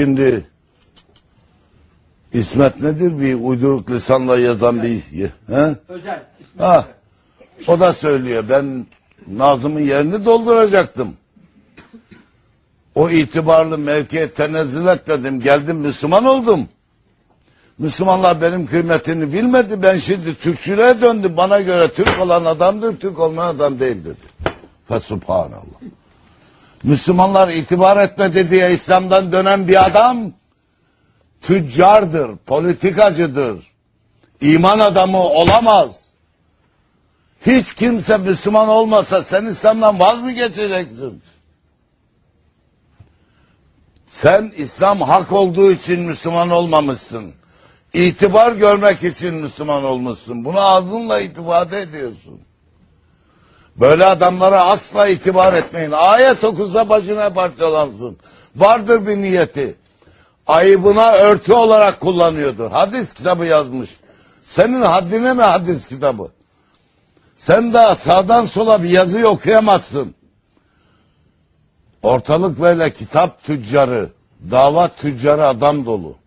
Şimdi İsmet nedir bir uyduruk lisanla yazan bir he? Özel. Ha. özel. O da söylüyor ben Nazım'ın yerini dolduracaktım. O itibarlı mevkiye tenezzül etmedim. Geldim Müslüman oldum. Müslümanlar benim kıymetini bilmedi. Ben şimdi Türkçülüğe döndüm. Bana göre Türk olan adamdır, Türk olmayan adam değildir. Fesubhanallah. Müslümanlar itibar etmedi diye İslam'dan dönen bir adam tüccardır, politikacıdır. İman adamı olamaz. Hiç kimse Müslüman olmasa sen İslam'dan vaz mı geçeceksin? Sen İslam hak olduğu için Müslüman olmamışsın. İtibar görmek için Müslüman olmuşsun. Bunu ağzınla ifade ediyorsun. Böyle adamlara asla itibar etmeyin. Ayet okusa başına parçalansın. Vardır bir niyeti. Ayıbına örtü olarak kullanıyordur. Hadis kitabı yazmış. Senin haddine mi hadis kitabı? Sen daha sağdan sola bir yazıyı okuyamazsın. Ortalık böyle kitap tüccarı, davat tüccarı adam dolu.